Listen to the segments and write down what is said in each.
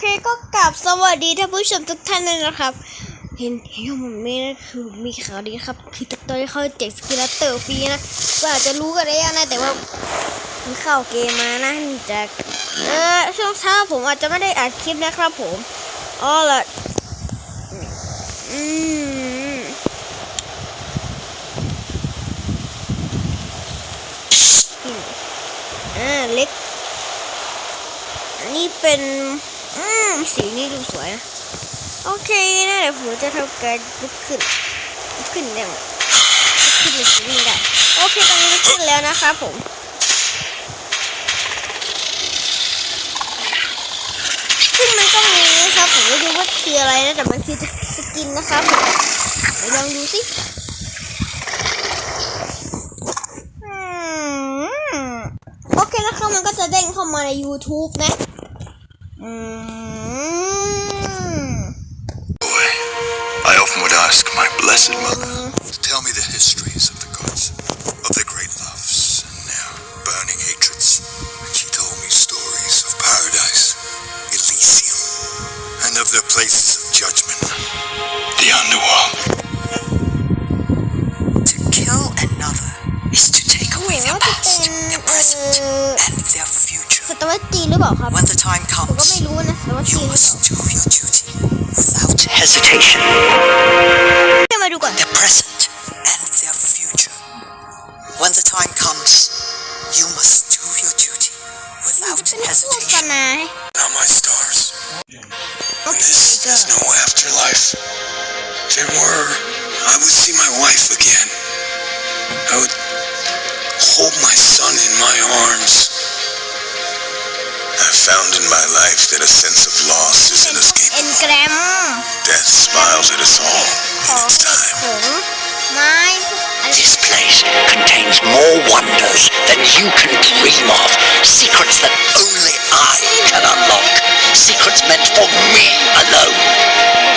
เคก็กลับสวัสดีท่านผู้ชมทุกท่านเลยนะครับ เห็นเห็นผมนี่นะคือมีข่าวดีครับ คือตอนนี้เขาแจกสกิลเตอร์ฟรีนะก็อาจจะรู้กันได้ยังนะแต่ว่ามีเข้าเกมมานะจากเออช่วงเช้าผมอาจจะไม่ได้อัดคลิปนะครับผมอ๋อละอืมอ่าเล็กอันนี้เป็น อืม สีนี้ดูสวยนะ โอเคนะเดี๋ยวผมจะทำการลุกขึ้นลุกขึ้นยังลุกขึ้นในสีนี้ได้ โอเค ตอนนี้ลุกขึ้นแล้วนะครับผมซึ่งมันก็มีนะครับผมไม่รู้ว่าคืออะไรนะ แต่มันคือสกินนะครับเดี๋ยวลองดูสิอืมโอเคนะครับมันก็จะเด้งเข้ามาใน YouTube นะ Mm. I often would ask my blessed mother to tell me the histories future. ศตวรรษจีนหรือเปล่าครับ When the time ผมก็ไม่ comes, รู้นะศตวรรษจี you นหรือเปล่า must do your duty without hesitation. เดี๋ยวมาดูก่อน Their present and their future. When the time comes, you must do your duty without เป็นโฆษ hesitation. ณา Now, my stars, โอเค this ก็ is no afterlife. If there were, I would see my wife again. I would hold my son in my arms. found in my life that a sense of loss is inescapable. Death smiles at us all in its time. This place contains more wonders than you can dream of. Secrets that only I can unlock. Secrets meant for me alone.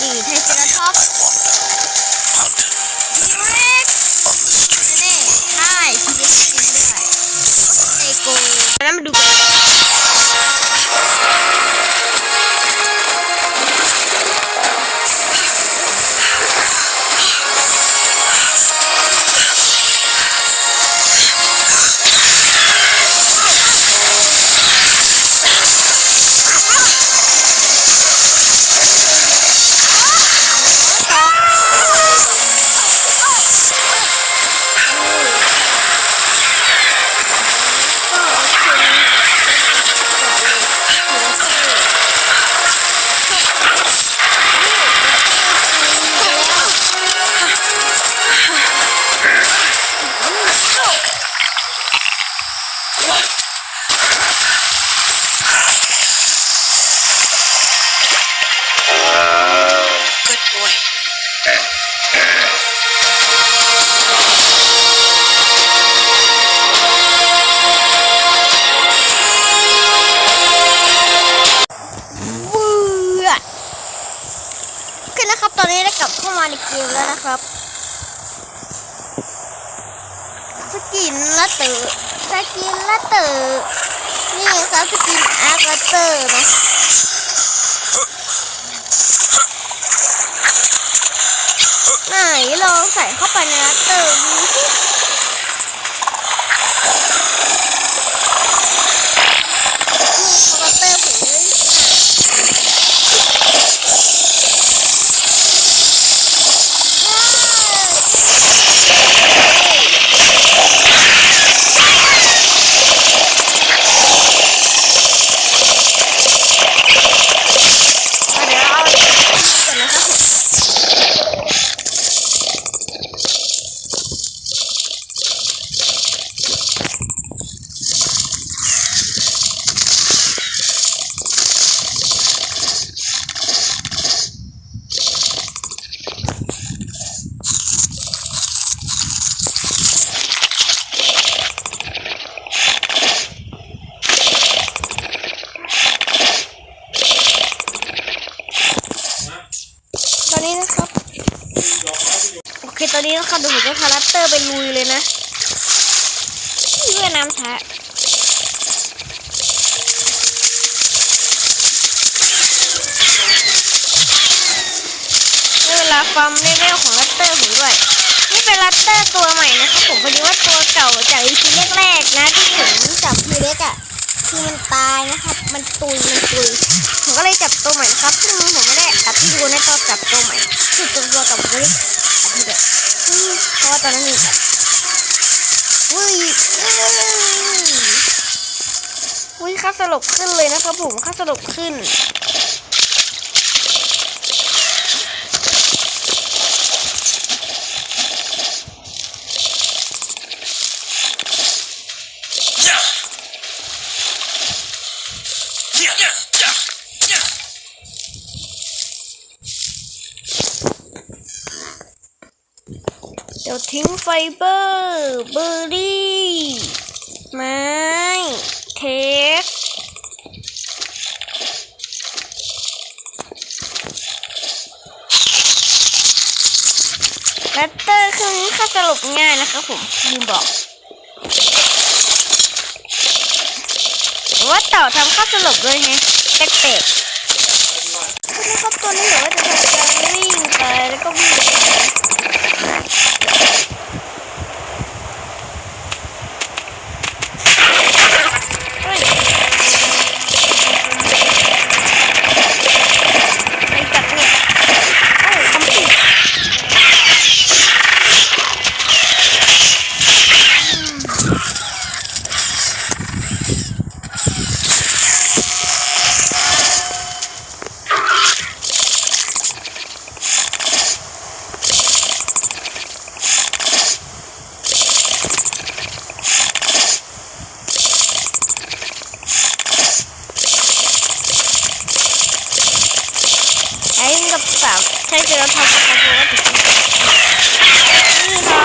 นี่ไทเซราท็อป ตอนนี้ได้กลับเข้ามาในเกมแล้วนะครับ สกินละเตอร์สกินละเตอร์นี่ครับสกินอาร์ละเตอร์นะไหนลองใส่เข้าไปในลัตเตอร์ดูสินี่ลัตเตอร์ผมเลยเดี๋ยวเราเอาไปก่อนนะครับ ตอนนี้นะครับดูเหมือนจะพาลัตเตอร์ไปลุยเลยนะเวียดนามช้าเวลาฟาร์มเลเวลของลัตเตอร์ผมด้วย นี่เป็นลัตเตอร์ตัวใหม่นะครับผมพอดีว่าตัวเก่าจากอีพีแรกๆนะที่ผมจับพีเล็กอะคือมันตายนะครับ มันตุยมันตุยผมก็เลยจับตัวใหม่นะครับซึ่งผมไม่ได้อัดที่ดูในตอนจับตัวใหม่คือตัวตัวกับผมไม่ ได้อัดที่เด็กเพราะว่าตอนนั้นมีแบบวุ้ยอุ้ยค่าสลบขึ้นเลยนะครับผมค่าสลบขึ้น เดี๋ยว ทิ้งไฟเบอร์เบอร์รี่ไม้เทปแรตเตอร์เครื่องนี้ค่าสรุปง่ายนะครับผมลืมบอกว่าเต่าทำค่าสรุปด้วยไงแปลกๆนะครับตัวนี้เดี๋ยวว่าจะทำการวิ่งไปแล้วก็วิ่งไป เฮ้ยไปจับเนี่ยโอ้คำผิดไอ้กับสาวใช้เจอทำกับเขาว่าติดนี่ค่ะ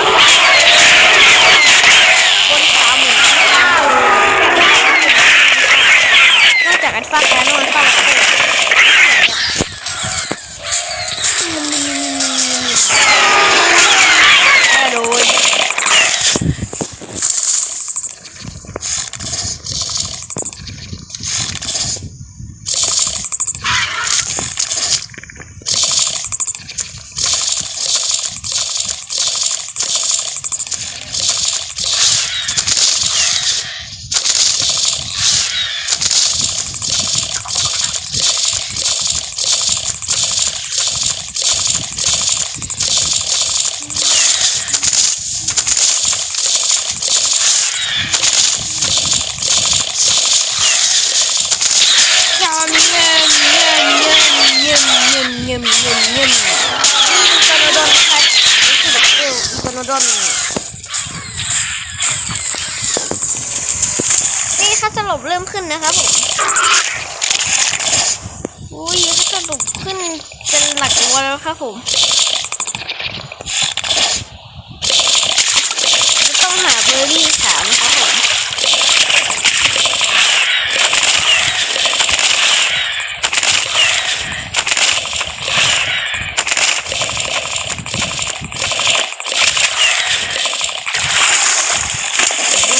บนขาหมูนอกจากอันฟาดแล้วน เป็นหลัวแล้วครับผมจะต้องหาเบอร์รี่ขาวนะครับผม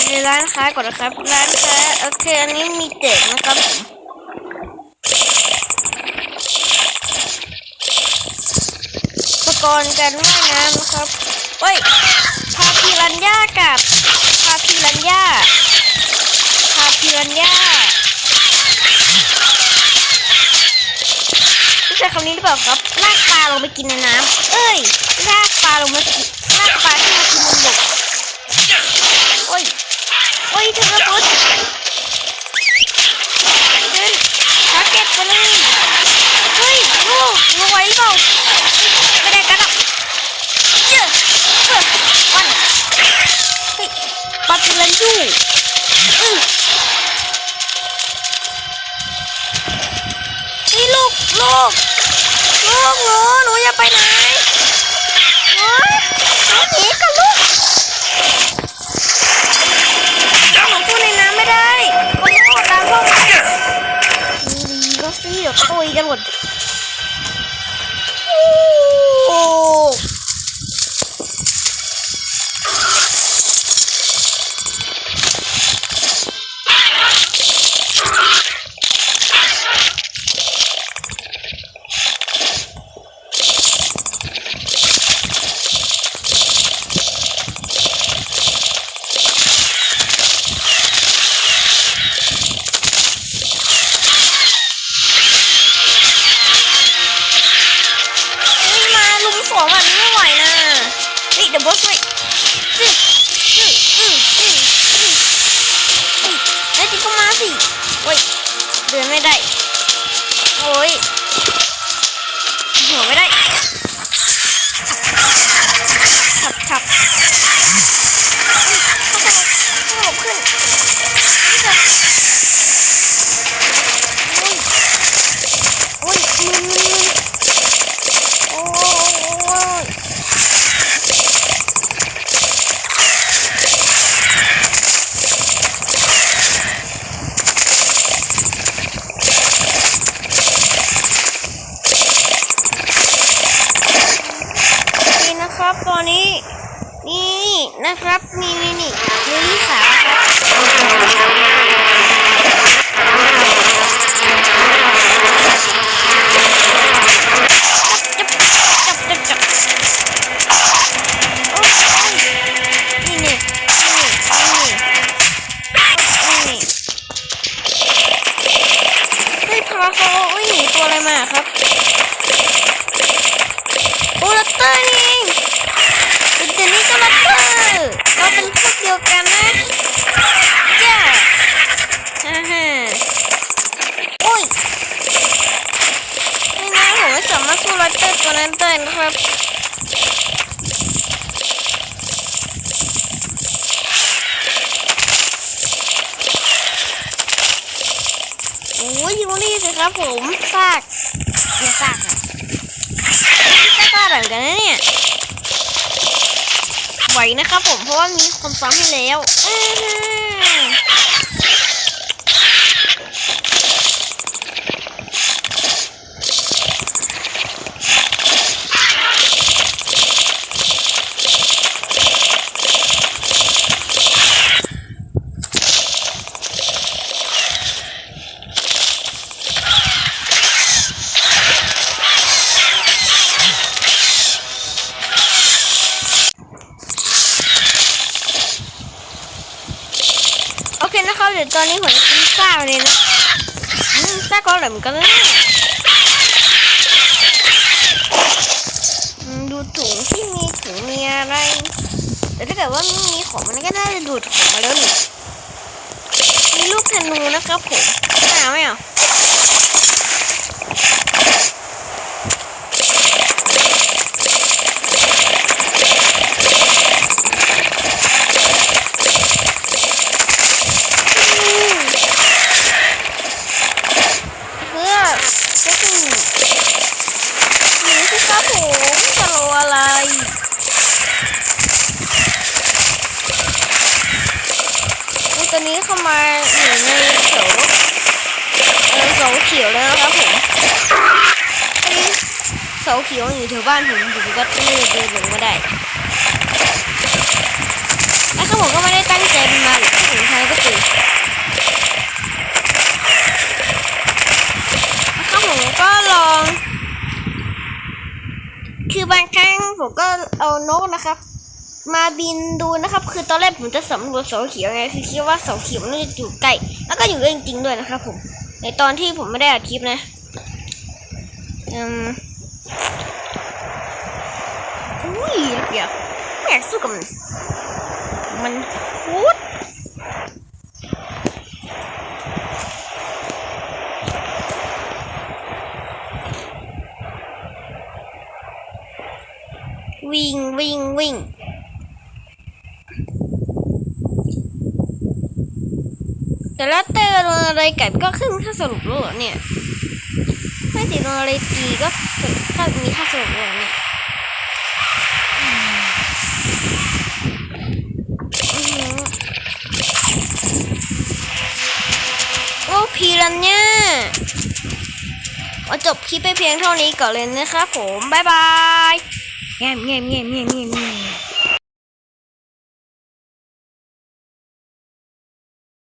ในร้านค้าก่อนนะครับ ร้านค้าโอเคอันนี้มีแจกนะครับผมอุป กรณ์การว่ายน้ำนะครับเฮ้ย พาพิรันย่ากับ พาพิรันย่า พาพิรันย่าไม่ใช่คำนี้หรือเปล่าครับ ลากปลาลงไปกินในน้ำเอ้ย ลากปลาลงมากินลากปลาที่มากินบนบกโอ้ย โอ้ยเธอระ ไปนะ ครับนี่นี่นี่นี่นี่ส ครับผมซากเนี่ยซากอะซากก็อร่อยเหมือนกันนะเนี่ยไหวนะครับผมเพราะว่ามีคนซ้อมให้แล้ว เดี๋ยวตอนนี้ผมจะกินซ่าเลยนะอืมซ่าก็อร่อยเหมือนกันนะดูถุงที่มีถุงมีอะไร แต่ถ้าเกิดว่าไม่มีของมันก็น่าจะดูดของมาแล้วนี่มีลูกธนูนะครับผมไม่เอาไม่เอาเพื่อจะถึงหนีสิครับผมจะรออะไร อุ๊ยตอนนี้เข้ามาอยู่ในแถวเออเสาเขียวแล้วนะครับผมไอ้เสาเขียวอยู่แถวบ้านผมผมก็ไม่ได้เดินลงมาได้แล้วข้าผมก็ไม่ได้ตั้งใจบินมาหรอกถึงท้ายก็เจอแล้วข้าผมก็ลอง คือบางครั้งผมก็เอานกนะครับ มาบินดูนะครับ คือตอนแรกผมจะสำรวจเสาเขียวไงคือคิดว่าเสาเขียวมันน่าจะอยู่ใกล้แล้วก็อยู่ใกล้จริงๆด้วยนะครับผมในตอนที่ผมไม่ได้อัดคลิปนะ อืมอุ้ย เดี๋ยวไม่อยากสู้กับมัน มันพูดวิ่งวิ่งวิ่งแต่ล้วเตอร์โดนอะไรกัดก็ขึ้นค่าสรุปแล้วเนี่ย ไม่สิโดนอะไรตีก็ก็มีค่าสรุปแล้วเนี่ย โอ้พีรันเนี่ยจบคลิปไปเพียงเท่านี้ก่อนเลยนะครับผม บ๊ายบายแง่แง่มแง่มแง่มแง่มแง่ม